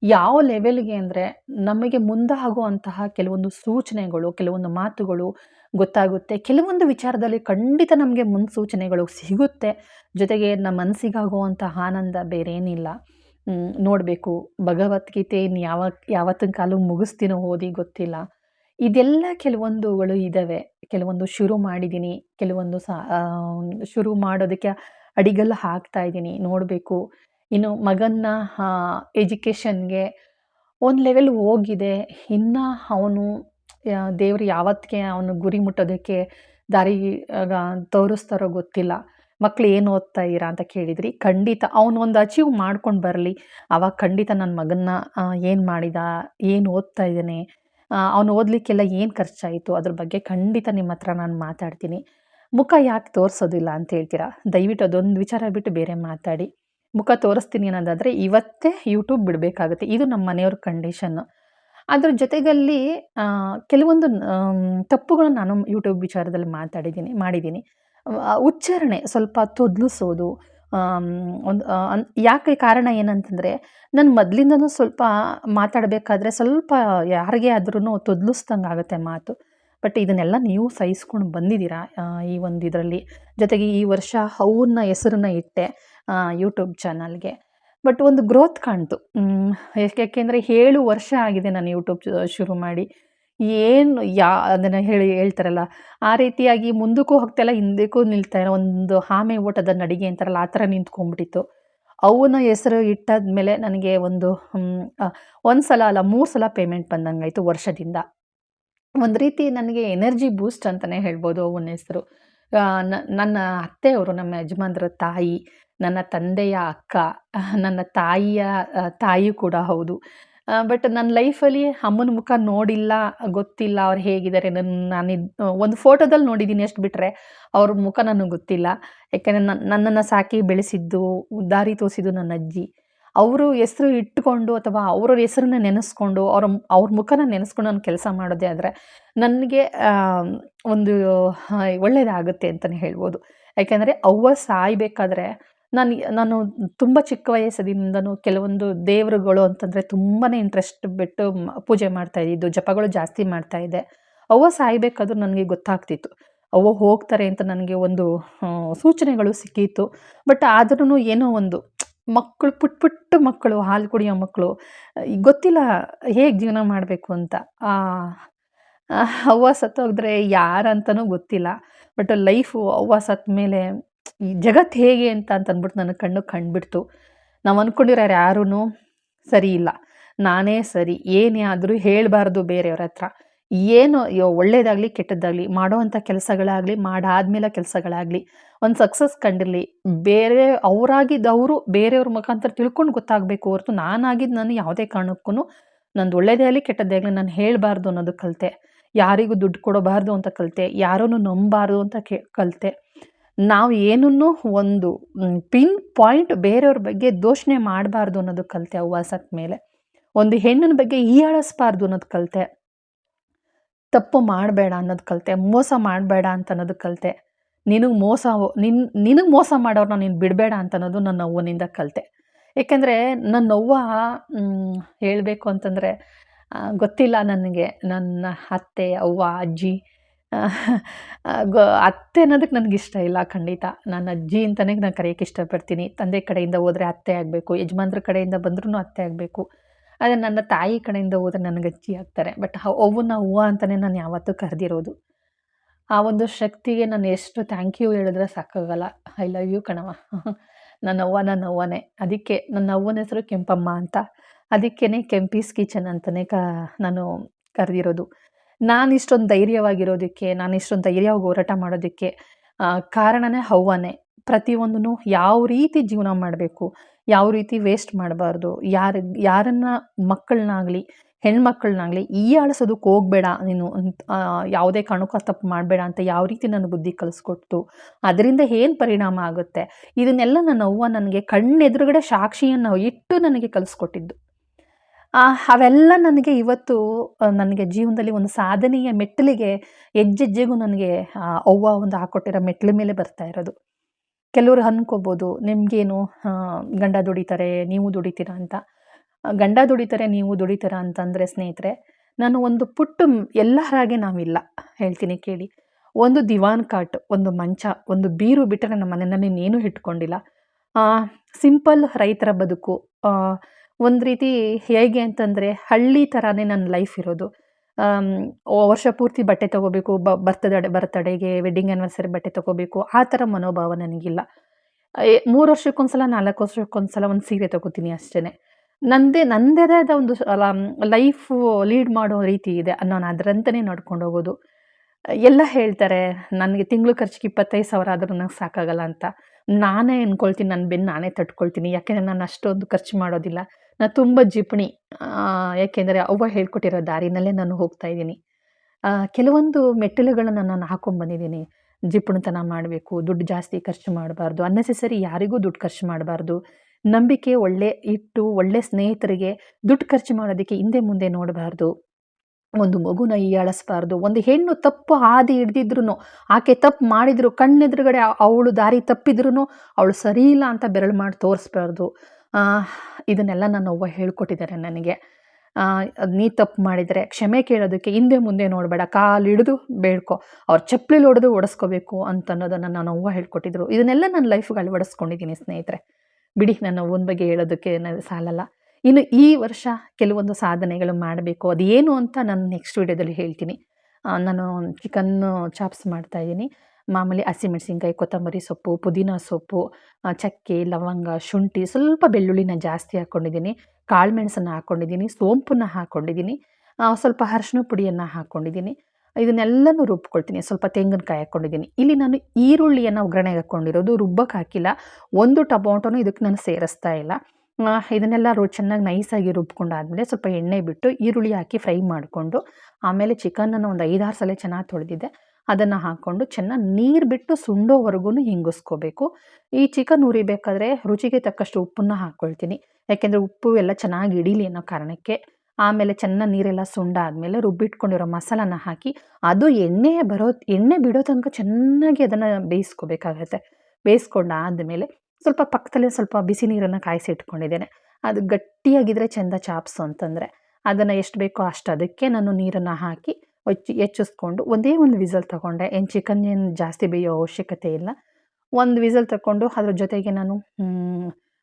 ಯಾವ ಲೆವೆಲ್ಗೆ ಅಂದರೆ ನಮಗೆ ಮುಂದಾಗುವಂತಹ ಕೆಲವೊಂದು ಸೂಚನೆಗಳು, ಕೆಲವೊಂದು ಮಾತುಗಳು ಗೊತ್ತಾಗುತ್ತೆ. ಕೆಲವೊಂದು ವಿಚಾರದಲ್ಲಿ ಖಂಡಿತ ನಮಗೆ ಮುನ್ಸೂಚನೆಗಳು ಸಿಗುತ್ತೆ. ಜೊತೆಗೆ ನಮ್ಮ ಮನಸ್ಸಿಗಾಗುವಂತಹ ಆನಂದ ಬೇರೇನಿಲ್ಲ. ನೋಡಬೇಕು. ಭಗವದ್ಗೀತೆ ಇನ್ನು ಯಾವ, ಯಾವತ್ತಿನ ಕಾಲ ಮುಗಿಸ್ತೀನೋ ಓದಿ ಗೊತ್ತಿಲ್ಲ. ಇದೆಲ್ಲ ಕೆಲವೊಂದುಗಳು ಇದ್ದಾವೆ. ಕೆಲವೊಂದು ಶುರು ಮಾಡಿದ್ದೀನಿ. ಕೆಲವೊಂದು ಸಹ ಶುರು ಮಾಡೋದಕ್ಕೆ ಅಡಿಗಲ್ಲ ಹಾಕ್ತಾ ಇದ್ದೀನಿ. ನೋಡಬೇಕು. ಇನ್ನು ಮಗನ್ನ ಎಜುಕೇಷನ್ಗೆ ಒಂದು ಲೆವೆಲ್ ಹೋಗಿದೆ. ಇನ್ನು ಅವನು ದೇವರು ಯಾವತ್ತಿಗೆ ಅವನು ಗುರಿ ಮುಟ್ಟೋದಕ್ಕೆ ದಾರಿ ತೋರಿಸ್ತಾರೋ ಗೊತ್ತಿಲ್ಲ. ಮಕ್ಳು ಏನು ಓದ್ತಾ ಇರಾ ಅಂತ ಕೇಳಿದ್ರಿ. ಖಂಡಿತ ಅವನು ಒಂದು ಅಚೀವ್ ಮಾಡ್ಕೊಂಡು ಬರಲಿ. ಆವಾಗ ಖಂಡಿತ ನನ್ನ ಮಗನ್ನ ಏನು ಮಾಡಿದ, ಏನು ಓದ್ತಾ ಇದ್ದಾನೆ ಅವನು ಓದಲಿಕ್ಕೆಲ್ಲ ಏನು ಖರ್ಚಾಯಿತು, ಅದ್ರ ಬಗ್ಗೆ ಖಂಡಿತ ನಿಮ್ಮ ಹತ್ರ ನಾನು ಮಾತಾಡ್ತೀನಿ. ಮುಖ ಯಾಕೆ ತೋರಿಸೋದಿಲ್ಲ ಅಂತ ಹೇಳ್ತೀರಾ? ದಯವಿಟ್ಟು ಅದೊಂದು ವಿಚಾರ ಬಿಟ್ಟು ಬೇರೆ ಮಾತಾಡಿ. ಮುಖ ತೋರಿಸ್ತೀನಿ ಅನ್ನೋದಾದರೆ ಇವತ್ತೇ ಯೂಟ್ಯೂಬ್ ಬಿಡಬೇಕಾಗುತ್ತೆ. ಇದು ನಮ್ಮ ಮನೆಯವ್ರ ಕಂಡೀಷನ್ನು ಅದ್ರ ಜೊತೆಗಲ್ಲಿ ಕೆಲವೊಂದು ತಪ್ಪುಗಳನ್ನು ನಾನು ಯೂಟ್ಯೂಬ್ ವಿಚಾರದಲ್ಲಿ ಮಾತಾಡಿದ್ದೀನಿ, ಮಾಡಿದ್ದೀನಿ. ಉಚ್ಚಾರಣೆ ಸ್ವಲ್ಪ ತೊದಲಿಸೋದು ಒಂದು ಯಾಕೆ ಕಾರಣ ಏನಂತಂದರೆ, ನಾನು ಮೊದಲಿಂದನೂ ಸ್ವಲ್ಪ ಮಾತಾಡಬೇಕಾದ್ರೆ ಸ್ವಲ್ಪ ಯಾರಿಗೆ ಆದ್ರೂ ತೊದಲಿಸ್ದಂಗೆ ಆಗುತ್ತೆ ಮಾತು. ಬಟ್ ಇದನ್ನೆಲ್ಲ ನೀವು ಸಹಿಸ್ಕೊಂಡು ಬಂದಿದ್ದೀರಾ ಈ ಒಂದು ಇದರಲ್ಲಿ? ಜೊತೆಗೆ ಈ ವರ್ಷ ಹೌನ್ನ ಹೆಸರನ್ನ ಇಟ್ಟೆ. ಯೂಟ್ಯೂಬ್ ಚಾನಲ್ಗೆ ಬಟ್ ಒಂದು ಗ್ರೋತ್ ಕಾಣ್ತು. ಯಾಕೆಂದರೆ ಏಳು ವರ್ಷ ಆಗಿದೆ ನಾನು ಯೂಟ್ಯೂಬ್ ಶುರು ಮಾಡಿ. ಏನು ಯಾ, ಅದನ್ನು ಹೇಳಿ, ಹೇಳ್ತಾರಲ್ಲ, ಆ ರೀತಿಯಾಗಿ ಮುಂದಕ್ಕೂ ಹೋಗ್ತಾ ಇಲ್ಲ, ಹಿಂದಕ್ಕೂ ನಿಲ್ತಾ ಇಲ್ಲ. ಒಂದು ಆಮೆ ಓಟದ ನಡಿಗೆ ಅಂತಾರಲ್ಲ, ಆ ಥರ ನಿಂತ್ಕೊಂಡ್ಬಿಟ್ಟಿತ್ತು. ಅವನ ಹೆಸರು ಇಟ್ಟಾದ್ಮೇಲೆ ನನಗೆ ಒಂದು ಒಂದು ಸಲ ಅಲ್ಲ, ಮೂರು ಸಲ ಪೇಮೆಂಟ್ ಬಂದಂಗಾಯಿತು ವರ್ಷದಿಂದ. ಒಂದು ರೀತಿ ನನಗೆ ಎನರ್ಜಿ ಬೂಸ್ಟ್ ಅಂತಲೇ ಹೇಳ್ಬೋದು ಅವನ ಹೆಸರು. ನನ್ನ ಅತ್ತೆಯವರು, ನಮ್ಮ ಯಜಮಾನ್ರ ತಾಯಿ ನನ್ನ ತಂದೆಯ ಅಕ್ಕ, ನನ್ನ ತಾಯಿಯ ತಾಯಿ ಕೂಡ ಹೌದು. ಬಟ್ ನನ್ನ ಲೈಫಲ್ಲಿ ಅಮ್ಮನ ಮುಖ ನೋಡಿಲ್ಲ, ಗೊತ್ತಿಲ್ಲ ಅವ್ರು ಹೇಗಿದ್ದಾರೆ. ನನ್ನ ನಾನು ಒಂದು ಫೋಟೋದಲ್ಲಿ ನೋಡಿದ್ದೀನಿ ಅಷ್ಟು ಬಿಟ್ಟರೆ ಅವ್ರ ಮುಖ ನನಗೆ ಗೊತ್ತಿಲ್ಲ. ಯಾಕೆಂದರೆ ನನ್ನ ನನ್ನನ್ನು ಸಾಕಿ ಬೆಳೆಸಿದ್ದು, ದಾರಿ ತೋರಿಸಿದ್ದು ನನ್ನ ಅಜ್ಜಿ. ಅವರು ಹೆಸರು ಇಟ್ಟುಕೊಂಡು ಅಥವಾ ಅವ್ರ ಹೆಸರನ್ನ ನೆನೆಸ್ಕೊಂಡು ಅವ್ರ ಅವ್ರ ಮುಖನ ನೆನೆಸ್ಕೊಂಡು ನಾನು ಕೆಲಸ ಮಾಡೋದೇ ಆದರೆ ನನಗೆ ಒಂದು ಒಳ್ಳೆಯದಾಗುತ್ತೆ ಅಂತಲೇ ಹೇಳ್ಬೋದು. ಯಾಕೆಂದರೆ ಅವ್ವ ಸಾಯಬೇಕಾದ್ರೆ ನಾನು ನಾನು ತುಂಬ ಚಿಕ್ಕ ವಯಸ್ಸಿನಿಂದಲೂ ಕೆಲವೊಂದು ದೇವರುಗಳು ಅಂತಂದರೆ ತುಂಬಾ ಇಂಟ್ರೆಸ್ಟ್ ಬಿಟ್ಟು ಪೂಜೆ ಮಾಡ್ತಾ ಇದ್ದು ಜಪಗಳು ಜಾಸ್ತಿ ಮಾಡ್ತಾ ಇದ್ದೆ. ಅವ್ವ ಸಾಯಬೇಕಾದ್ರೂ ನನಗೆ ಗೊತ್ತಾಗ್ತಿತ್ತು. ಅವ್ವ ಹೋಗ್ತಾರೆ ಅಂತ ನನಗೆ ಒಂದು ಸೂಚನೆಗಳು ಸಿಕ್ಕಿತ್ತು. ಬಟ್ ಆದ್ರೂ ಏನೋ ಒಂದು ಮಕ್ಕಳು, ಪುಟ್ ಪುಟ್ಟ ಮಕ್ಕಳು, ಹಾಲು ಕುಡಿಯೋ ಮಕ್ಕಳು ಗೊತ್ತಿಲ್ಲ ಹೇಗೆ ಜೀವನ ಮಾಡಬೇಕು ಅಂತ. ಅವ್ವ ಸತ್ತೋಗಿದ್ರೆ ಯಾರಂತನೂ ಗೊತ್ತಿಲ್ಲ. ಬಟ್ ಲೈಫು ಅವ್ವ ಸತ್ತ ಮೇಲೆ ಈ ಜಗತ್ತು ಹೇಗೆ ಅಂತ ಅಂತಂದ್ಬಿಟ್ಟು ನನ್ನ ಕಣ್ಣು ಕಂಡುಬಿಡ್ತು. ನಾವು ಅಂದ್ಕೊಂಡಿರೋರು ಯಾರೂ ಸರಿ ಇಲ್ಲ. ನಾನೇ ಸರಿ. ಏನೇ ಆದರೂ ಹೇಳಬಾರ್ದು ಬೇರೆಯವ್ರ ಹತ್ರ. ಏನು ಒಳ್ಳೇದಾಗಲಿ ಕೆಟ್ಟದ್ದಾಗಲಿ ಮಾಡೋವಂಥ ಕೆಲಸಗಳಾಗಲಿ, ಮಾಡಾದ್ಮೇಲೆ ಕೆಲಸಗಳಾಗಲಿ, ಒಂದು ಸಕ್ಸಸ್ ಕಂಡಿರಲಿ. ಬೇರೆ ಅವರಾಗಿದ್ದವರು ಬೇರೆಯವ್ರ ಮುಖಾಂತರ ತಿಳ್ಕೊಂಡು ಗೊತ್ತಾಗಬೇಕು ಹೊರತು ನಾನಾಗಿದ್ದು ನಾನು ಯಾವುದೇ ಕಾರಣಕ್ಕೂ ನಂದು ಒಳ್ಳೇದೇ ಆಗಲಿ ಕೆಟ್ಟದ್ದೇ ಆಗಲಿ ನಾನು ಹೇಳಬಾರ್ದು ಅನ್ನೋದು ಕಲಿತೆ. ಯಾರಿಗೂ ದುಡ್ಡು ಕೊಡಬಾರ್ದು ಅಂತ ಕಲಿತೆ. ಯಾರನ್ನು ನಂಬಾರ್ದು ಅಂತ ಕಲಿತೆ. ನಾವು ಏನನ್ನೂ ಒಂದು ಪಿನ್ ಪಾಯಿಂಟ್ ಬೇರೆಯವ್ರ ಬಗ್ಗೆ ದೋಷಣೆ ಮಾಡಬಾರ್ದು ಅನ್ನೋದು ಕಲಿತೆ ಅವ್ವ ಮೇಲೆ. ಒಂದು ಹೆಣ್ಣಿನ ಬಗ್ಗೆ ಈಯಾಳಿಸ್ಬಾರ್ದು ಅನ್ನೋದು ಕಲಿತೆ. ತಪ್ಪು ಮಾಡಬೇಡ ಅನ್ನೋದು ಕಲಿತೆ. ಮೋಸ ಮಾಡಬೇಡ ಅಂತ ಅನ್ನೋದು ಕಲಿತೆ. ನಿನಗೆ ಮೋಸ ನಿನ್, ನಿನಗೆ ಮೋಸ ಮಾಡೋರನ್ನ ನೀನು ಬಿಡಬೇಡ ಅಂತ ಅನ್ನೋದು ನನ್ನ ಅವ್ವನಿಂದ ಕಲಿತೆ. ಏಕೆಂದರೆ ನನ್ನ ಅವ್ವ ಹೇಳಬೇಕು ಅಂತಂದರೆ ಗೊತ್ತಿಲ್ಲ ನನಗೆ. ನನ್ನ ಅತ್ತೆ, ಅವ್ವ, ಅಜ್ಜಿ ಅತ್ತೆ ಅನ್ನೋದಕ್ಕೆ ನನಗೆ ಇಷ್ಟ ಇಲ್ಲ, ಖಂಡಿತ. ನನ್ನ ಅಜ್ಜಿ ಅಂತಲೇ ನಾನು ಕರೆಯೋಕ್ಕೆ ಇಷ್ಟಪಡ್ತೀನಿ. ತಂದೆ ಕಡೆಯಿಂದ ಹೋದರೆ ಅತ್ತೆ ಆಗಬೇಕು, ಯಜಮಾನ್ರ ಕಡೆಯಿಂದ ಬಂದ್ರೂ ಅತ್ತೆ ಆಗಬೇಕು. ಆದರೆ ನನ್ನ ತಾಯಿ ಕಡೆಯಿಂದ ಹೋದರೆ ನನಗೆ ಅಜ್ಜಿ ಆಗ್ತಾರೆ. ಬಟ್ ಅವ್ವನ್ನ ಹೂವು ಅಂತಲೇ ನಾನು ಯಾವತ್ತೂ ಕರೆದಿರೋದು. ಆ ಒಂದು ಶಕ್ತಿಗೆ ನಾನು ಎಷ್ಟು ಥ್ಯಾಂಕ್ ಯು ಹೇಳಿದ್ರೆ ಸಾಕಾಗಲ್ಲ. ಐ ಲವ್ ಯು ಕಣವ ನನ್ನ ಅವ್ವ ನನ್ನ ಅವ್ವನೇ. ಅದಕ್ಕೆ ನನ್ನ ಅವ್ವನ ಹೆಸರು ಕೆಂಪಮ್ಮ ಅಂತ. ಅದಕ್ಕೇ ಕೆಂಪೀಸ್ ಕಿಚನ್ ಅಂತಲೇ ಕ, ನಾನು ಕರೆದಿರೋದು. ನಾನು ಇಷ್ಟೊಂದು ಧೈರ್ಯವಾಗಿರೋದಕ್ಕೆ ನಾನು ಇಷ್ಟೊಂದು ಧೈರ್ಯವಾಗಿ ಹೋರಾಟ ಮಾಡೋದಕ್ಕೆ ಕಾರಣನೇ ಹವ್ವನೇ. ಪ್ರತಿಯೊಂದನ್ನು ಯಾವ ರೀತಿ ಜೀವನ ಮಾಡಬೇಕು, ಯಾವ ರೀತಿ ವೇಸ್ಟ್ ಮಾಡಬಾರ್ದು, ಯಾರು, ಯಾರನ್ನ ಮಕ್ಕಳನ್ನಾಗಲಿ ಹೆಣ್ಮಕ್ಳನ್ನಾಗಲಿ ಆಳಿಸೋದಕ್ಕೆ ಹೋಗಬೇಡ, ನೀನು ಯಾವುದೇ ಕಾರಣಕ್ಕೂ ತಪ್ಪು ಮಾಡಬೇಡ ಅಂತ ಯಾವ ರೀತಿ ನನ್ನ ಬುದ್ಧಿ ಕಲಿಸ್ಕೊಟ್ಟು ಅದರಿಂದ ಏನು ಪರಿಣಾಮ ಆಗುತ್ತೆ, ಇದನ್ನೆಲ್ಲ ನನ್ನ ಅವ್ವ ನನಗೆ ಕಣ್ಣೆದುರುಗಡೆ ಸಾಕ್ಷಿಯನ್ನು ಇಟ್ಟು ನನಗೆ ಕಲಿಸ್ಕೊಟ್ಟಿದ್ದು. ಅವೆಲ್ಲ ನನಗೆ ಇವತ್ತು ನನಗೆ ಜೀವನದಲ್ಲಿ ಒಂದು ಸಾಧನೆಯ ಮೆಟ್ಟಿಲಿಗೆ, ಹೆಜ್ಜೆಜ್ಜೆಗೂ ನನಗೆ ಅವ್ವ ಒಂದು ಹಾಕ್ಕೊಟ್ಟಿರೋ ಮೆಟ್ಲ ಮೇಲೆ ಬರ್ತಾ ಇರೋದು. ಕೆಲವರು ಅನ್ಕೋಬೋದು, ನಿಮಗೇನು ಗಂಡ ದುಡಿತಾರೆ, ನೀವು ದುಡಿತೀರಾ ಅಂತ. ಗಂಡ ದುಡಿತಾರೆ, ನೀವು ದುಡಿತೀರಾ ಅಂತಂದರೆ ಸ್ನೇಹಿತರೆ, ನಾನು ಒಂದು ಪುಟ್ಟ ಎಲ್ಲರಾಗೆ ನಾವಿಲ್ಲ. ಹೇಳ್ತೀನಿ ಕೇಳಿ. ಒಂದು ದಿವಾನ್ ಕಾಟ್, ಒಂದು ಮಂಚ, ಒಂದು ಬೀರು ಬಿಟ್ಟರೆ ನಮ್ಮ ಮನೆಯಲ್ಲಿ ಇನ್ನೇನು ಇಟ್ಕೊಂಡಿಲ್ಲ. ಸಿಂಪಲ್ ರೈತರ ಬದುಕು ಒಂದು ರೀತಿ ಹೇಗೆ ಅಂತಂದರೆ ಹಳ್ಳಿ ಥರನೇ ನನ್ನ ಲೈಫ್ ಇರೋದು. ವರ್ಷ ಪೂರ್ತಿ ಬಟ್ಟೆ ತೊಗೋಬೇಕು, ಬ ಬರ್ತಡೇ ಬರ್ತಡೆಗೆ ವೆಡ್ಡಿಂಗ್ ಆ್ಯನಿವರ್ಸರಿ ಬಟ್ಟೆ ತೊಗೋಬೇಕು, ಆ ಥರ ಮನೋಭಾವ ನನಗಿಲ್ಲ. ಮೂರು ವರ್ಷಕ್ಕೊಂದ್ಸಲ, ನಾಲ್ಕು ವರ್ಷಕ್ಕೊಂದ್ಸಲ ಒಂದು ಸೀರೆ ತೊಗೋತೀನಿ ಅಷ್ಟೇ ನಂದೇ ನಂದೇ ಆದ ಒಂದು ಲೈಫು ಲೀಡ್ ಮಾಡೋ ರೀತಿ ಇದೆ ನಾನು ಅದರಂತನೇ ನಡ್ಕೊಂಡು ಹೋಗೋದು. ಎಲ್ಲ ಹೇಳ್ತಾರೆ, ನನಗೆ ತಿಂಗಳು ಖರ್ಚಿಗೆ ಇಪ್ಪತ್ತೈದು ಸಾವಿರ ಆದರೂ ನಂಗೆ ಸಾಕಾಗಲ್ಲ ಅಂತ. ನಾನೇ ಅಂದ್ಕೊಳ್ತೀನಿ ನನ್ನ ಬೆನ್ನು ನಾನೇ ತಟ್ಕೊಳ್ತೀನಿ. ಯಾಕೆಂದರೆ ನಾನು ಅಷ್ಟೊಂದು ಖರ್ಚು ಮಾಡೋದಿಲ್ಲ. ನಾನು ತುಂಬ ಜಿಪಣಿ ಯಾಕೆಂದರೆ ಅವ್ವ ಹೇಳ್ಕೊಟ್ಟಿರೋ ದಾರಿನಲ್ಲೇ ನಾನು ಹೋಗ್ತಾ ಇದ್ದೀನಿ. ಕೆಲವೊಂದು ಮೆಟ್ಟಿಲುಗಳನ್ನು ನಾನು ಹಾಕೊಂಡು ಬಂದಿದ್ದೀನಿ. ಜಿಪುಣತನ ಮಾಡಬೇಕು, ದುಡ್ಡು ಜಾಸ್ತಿ ಖರ್ಚು ಮಾಡಬಾರ್ದು ಅನ್ನೆಸೆಸರಿ ಯಾರಿಗೂ ದುಡ್ಡು ಖರ್ಚು ಮಾಡಬಾರ್ದು, ನಂಬಿಕೆ ಒಳ್ಳೆ ಇಟ್ಟು, ಒಳ್ಳೆ ಸ್ನೇಹಿತರಿಗೆ ದುಡ್ಡು ಖರ್ಚು ಮಾಡೋದಕ್ಕೆ ಹಿಂದೆ ಮುಂದೆ ನೋಡಬಾರ್ದು. ಒಂದು ಮಗುನ ಹೀಯಾಳಿಸ್ಬಾರ್ದು ಒಂದು ಹೆಣ್ಣು ತಪ್ಪು ಹಾದಿ ಹಿಡ್ದಿದ್ರು ಆಕೆ ತಪ್ಪು ಮಾಡಿದ್ರು, ಕಣ್ಣೆದುರುಗಡೆ ಅವಳು ದಾರಿ ತಪ್ಪಿದ್ರು ಅವಳು ಸರಿ ಇಲ್ಲ ಅಂತ ಬೆರಳು ಮಾಡಿ ತೋರಿಸ್ಬಾರ್ದು. ಇದನ್ನೆಲ್ಲ ನನ್ನ ಅವ್ವ ಹೇಳ್ಕೊಟ್ಟಿದ್ದಾರೆ ನನಗೆ. ನೀ ತಪ್ಪು ಮಾಡಿದರೆ, ಕ್ಷಮೆ ಕೇಳೋದಕ್ಕೆ ಹಿಂದೆ ಮುಂದೆ ನೋಡಬೇಡ, ಕಾಲು ಹಿಡಿದು ಬೇಡ್ಕೊ, ಅವ್ರ ಚಪ್ಪಲಿ ಹೊಡೆದು ಓಡಿಸ್ಕೋಬೇಕು ಅಂತ ಅನ್ನೋದನ್ನು ನನ್ನ ಅವ್ವ ಹೇಳ್ಕೊಟ್ಟಿದ್ರು. ಇದನ್ನೆಲ್ಲ ನನ್ನ ಲೈಫ್ಗೆ ಅಳವಡಿಸ್ಕೊಂಡಿದ್ದೀನಿ ಸ್ನೇಹಿತರೆ. ಬಿಡಿ, ನನ್ನ ಅವ್ವನ ಬಗ್ಗೆ ಹೇಳೋದಕ್ಕೆ ನನಗೆ ಸಾಲಲ್ಲ. ಇನ್ನು ಈ ವರ್ಷ ಕೆಲವೊಂದು ಸಾಧನೆಗಳು ಮಾಡಬೇಕು. ಅದೇನು ಅಂತ ನಾನು ನೆಕ್ಸ್ಟ್ ವಿಡಿಯೋದಲ್ಲಿ ಹೇಳ್ತೀನಿ. ನಾನು ಚಿಕನ್ನು ಚಾಪ್ಸ್ ಮಾಡ್ತಾಯಿದ್ದೀನಿ ಮಾಮೂಲಿ ಹಸಿಮೆಣಸಿನ್ಕಾಯಿ ಕೊತ್ತಂಬರಿ ಸೊಪ್ಪು, ಪುದೀನ ಸೊಪ್ಪು ಚಕ್ಕೆ, ಲವಂಗ, ಶುಂಠಿ, ಸ್ವಲ್ಪ ಬೆಳ್ಳುಳ್ಳಿನ ಜಾಸ್ತಿ ಹಾಕ್ಕೊಂಡಿದ್ದೀನಿ ಕಾಳುಮೆಣಸನ್ನು ಹಾಕ್ಕೊಂಡಿದ್ದೀನಿ ಸೋಂಪನ್ನ ಹಾಕ್ಕೊಂಡಿದ್ದೀನಿ ಸ್ವಲ್ಪ ಅರಶಿನ ಪುಡಿಯನ್ನು ಹಾಕ್ಕೊಂಡಿದ್ದೀನಿ ಇದನ್ನೆಲ್ಲನೂ ರುಬ್ಕೊಳ್ತೀನಿ. ಸ್ವಲ್ಪ ತೆಂಗಿನಕಾಯಿ ಹಾಕ್ಕೊಂಡಿದ್ದೀನಿ ಇಲ್ಲಿ ನಾನು ಈರುಳ್ಳಿಯನ್ನು ಒಗ್ಗರಣೆಗೆ ಹಾಕ್ಕೊಂಡಿರೋದು ರುಬ್ಬಕ್ಕೆ ಹಾಕಿಲ್ಲ. ಒಂದು ಟೊಮೊಟೊನೂ ಇದಕ್ಕೆ ನಾನು ಸೇರಿಸ್ತಾ ಇಲ್ಲ. ಇದನ್ನೆಲ್ಲ ರು, ಚೆನ್ನಾಗಿ ನೈಸಾಗಿ ರುಬ್ಕೊಂಡಾದಮೇಲೆ ಸ್ವಲ್ಪ ಎಣ್ಣೆ ಬಿಟ್ಟು ಈರುಳ್ಳಿ ಹಾಕಿ ಫ್ರೈ ಮಾಡಿಕೊಂಡು, ಆಮೇಲೆ ಚಿಕನನ್ನು ಒಂದು ಐದಾರು ಸಲ ಚೆನ್ನಾಗಿ ತೊಳೆದಿದ್ದೆ. ಅದನ್ನು ಹಾಕ್ಕೊಂಡು ಚೆನ್ನಾಗಿ ನೀರು ಬಿಟ್ಟು ಸುಂಡೋವರೆಗೂ ಹಿಂಗಿಸ್ಕೋಬೇಕು. ಈ ಚಿಕನ್ ಉರಿಬೇಕಾದ್ರೆ ರುಚಿಗೆ ತಕ್ಕಷ್ಟು ಉಪ್ಪನ್ನು ಹಾಕ್ಕೊಳ್ತೀನಿ ಯಾಕೆಂದರೆ ಉಪ್ಪು ಎಲ್ಲ ಚೆನ್ನಾಗಿ ಇಡೀಲಿ ಅನ್ನೋ ಕಾರಣಕ್ಕೆ. ಆಮೇಲೆ ಚೆನ್ನಾಗಿ ನೀರೆಲ್ಲ ಸುಂಡಾದ್ಮೇಲೆ ರುಬ್ಬಿಟ್ಕೊಂಡಿರೋ ಮಸಾಲಾನ ಹಾಕಿ ಅದು ಎಣ್ಣೆ ಬರೋ, ಎಣ್ಣೆ ಬಿಡೋ ತನಕ ಚೆನ್ನಾಗಿ ಅದನ್ನು ಬೇಯಿಸ್ಕೋಬೇಕಾಗತ್ತೆ. ಬೇಯಿಸ್ಕೊಂಡಾದ್ಮೇಲೆ ಸ್ವಲ್ಪ ಪಕ್ಕದಲ್ಲೇ ಸ್ವಲ್ಪ ಬಿಸಿ ನೀರನ್ನು ಕಾಯಿಸಿ ಇಟ್ಕೊಂಡಿದ್ದೇನೆ. ಅದು ಗಟ್ಟಿಯಾಗಿದ್ದರೆ ಚೆಂದ ಚಾಪ್ಸು ಅಂತಂದರೆ. ಅದನ್ನು ಎಷ್ಟು ಬೇಕೋ ಅಷ್ಟು ಅದಕ್ಕೆ ನಾನು ನೀರನ್ನು ಹಾಕಿ ಹೆಚ್ಚಿ ಹೆಚ್ಚಿಸ್ಕೊಂಡು ಒಂದೇ ಒಂದು ವಿಸಲ್ ತಗೊಂಡೆ. ಏನು ಚಿಕನ್ ಏನು ಜಾಸ್ತಿ ಬೇಯೋ ಅವಶ್ಯಕತೆ ಇಲ್ಲ. ಒಂದು ವಿಸಲ್ ತಗೊಂಡು ಅದ್ರ ಜೊತೆಗೆ ನಾನು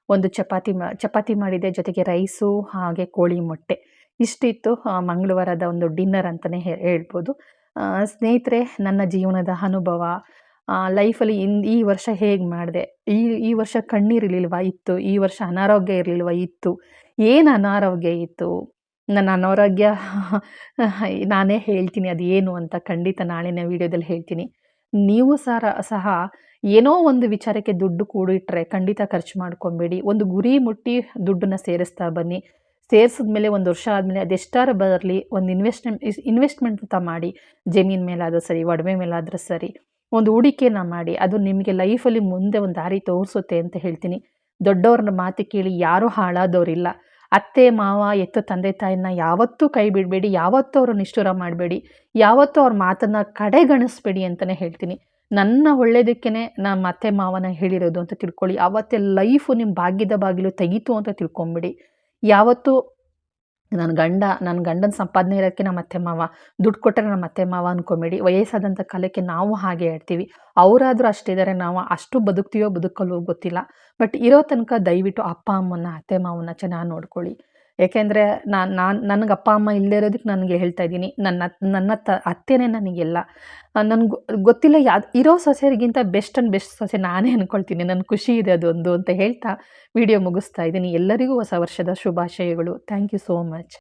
ಒಂದು ಚಪಾತಿ ಮಾ, ಚಪಾತಿ ಮಾಡಿದೆ. ಜೊತೆಗೆ ರೈಸು ಹಾಗೆ ಕೋಳಿ ಮೊಟ್ಟೆ. ಇಷ್ಟಿತ್ತು. ಮಂಗಳವಾರದ ಒಂದು ಡಿನ್ನರ್ ಅಂತಲೇ ಹೇಳ್ಬೋದು. ಸ್ನೇಹಿತರೆ, ನನ್ನ ಜೀವನದ ಅನುಭವ ಲೈಫಲ್ಲಿ ಇನ್, ಈ ವರ್ಷ ಹೇಗೆ ಮಾಡಿದೆ? ಈ ಈ ವರ್ಷ ಕಣ್ಣೀರಿರಲಿಲ್ವ ಇತ್ತು. ಈ ವರ್ಷ ಅನಾರೋಗ್ಯ ಇರಲಿಲ್ವ? ಇತ್ತು. ಏನು ಅನಾರೋಗ್ಯ ಇತ್ತು? ನನ್ನ ಅನಾರೋಗ್ಯ, ನಾನೇ ಹೇಳ್ತೀನಿ ಅದು ಏನು ಅಂತ ಖಂಡಿತ ನಾಳಿನ ವೀಡಿಯೋದಲ್ಲಿ ಹೇಳ್ತೀನಿ. ನೀವು ಸಹ ಸಹ ಏನೋ ಒಂದು ವಿಚಾರಕ್ಕೆ ದುಡ್ಡು ಕೂಡಿಟ್ರೆ ಖಂಡಿತ ಖರ್ಚು ಮಾಡ್ಕೊಬೇಡಿ. ಒಂದು ಗುರಿ ಮುಟ್ಟಿ ದುಡ್ಡನ್ನು ಸೇರಿಸ್ತಾ ಬನ್ನಿ. ಸೇರಿಸಿದ್ಮೇಲೆ ಒಂದು ವರ್ಷ ಆದಮೇಲೆ ಅದೆಷ್ಟಾರ ಬರಲಿ, ಒಂದು ಇನ್ವೆಸ್ಟ್ಮೆಂಟ್ ಇನ್ವೆಸ್ಟ್ಮೆಂಟ್ ಅಂತ ಮಾಡಿ, ಜಮೀನ್ ಮೇಲಾದರೂ ಸರಿ, ಒಡವೆ ಮೇಲಾದರೂ ಸರಿ, ಒಂದು ಹೂಡಿಕೆನ ಮಾಡಿ, ಅದು ನಿಮಗೆ ಲೈಫಲ್ಲಿ ಮುಂದೆ ಒಂದು ದಾರಿ ತೋರಿಸುತ್ತೆ ಅಂತ ಹೇಳ್ತೀನಿ. ದೊಡ್ಡವ್ರನ್ನ ಮಾತು ಕೇಳಿ ಯಾರೂ ಹಾಳಾದವರಿಲ್ಲ ಅತ್ತೆ, ಮಾವ, ಎತ್ತ, ತಂದೆ, ತಾಯಿನ ಯಾವತ್ತೂ ಕೈ ಬಿಡಬೇಡಿ, ಯಾವತ್ತೂ ಅವರು ನಿಷ್ಠುರ ಮಾಡಬೇಡಿ, ಯಾವತ್ತೂ ಅವ್ರ ಮಾತನ್ನು ಕಡೆಗಣಿಸ್ಬೇಡಿ ಅಂತಲೇ ಹೇಳ್ತೀನಿ. ನನ್ನ ಒಳ್ಳೇದಕ್ಕೇ ನಮ್ಮ ಅತ್ತೆ, ಮಾವನ ಹೇಳಿರೋದು ಅಂತ ತಿಳ್ಕೊಳ್ಳಿ. ಆವತ್ತೇ ಲೈಫು ನಿಮ್ಮ ಭಾಗ್ಯದ ಬಾಗಿಲು ತೆಗೀತು ಅಂತ ತಿಳ್ಕೊಂಬಿಡಿ. ಯಾವತ್ತೂ ನನ್ನ ಗಂಡ ನನ್ನ ಗಂಡನ ಸಂಪಾದನೆ ಇರೋಕ್ಕೆ ನಮ್ಮ ಅತ್ತೆ ಮಾವ, ದುಡ್ಡು ಕೊಟ್ಟರೆ ನಮ್ಮ ಅತ್ತೆ ಮಾವ ಅನ್ಕೊಂಬೇಡಿ. ವಯಸ್ಸಾದಂಥ ಕಾಲಕ್ಕೆ ನಾವು ಹಾಗೆ ಹೇಳ್ತೀವಿ. ಅವರಾದರೂ ಅಷ್ಟಿದ್ದಾರೆ ನಾವು ಅಷ್ಟು ಬದುಕ್ತೀವೋ, ಬದುಕಲ್ವೋ ಗೊತ್ತಿಲ್ಲ. ಬಟ್ ಇರೋ ತನಕ ದಯವಿಟ್ಟು ಅಪ್ಪ ಅಮ್ಮನ ಅತ್ತೆ ಮಾವನ್ನ ಚೆನ್ನಾಗಿ ನೋಡ್ಕೊಳ್ಳಿ. ಏಕೆಂದರೆ ನಾನು ನಾನು, ನನಗೆ ಅಪ್ಪ, ಅಮ್ಮ ಇಲ್ಲದೇ ಇರೋದಕ್ಕೆ ನನಗೆ ಹೇಳ್ತಾ ಇದ್ದೀನಿ. ನನ್ನ ನನ್ನ ತ, ಅತ್ತೆನೇ ನನಗೆಲ್ಲ. ನನಗೆ ಗೊತ್ತಿಲ್ಲ ಯಾ ಇರೋ ಸೊಸೆಯರಿಗಿಂತ ಬೆಸ್ಟ್ ಆ್ಯಂಡ್ ಬೆಸ್ಟ್ ಸೊಸೆ ನಾನೇ ಅಂದ್ಕೊಳ್ತೀನಿ ನನ್ನ ಖುಷಿ ಇದೆ ಅದೊಂದು ಅಂತ ಹೇಳ್ತಾ ವಿಡಿಯೋ ಮುಗಿಸ್ತಾ ಇದ್ದೀನಿ. ಎಲ್ಲರಿಗೂ ಹೊಸ ವರ್ಷದ ಶುಭಾಶಯಗಳು. Thank you so much.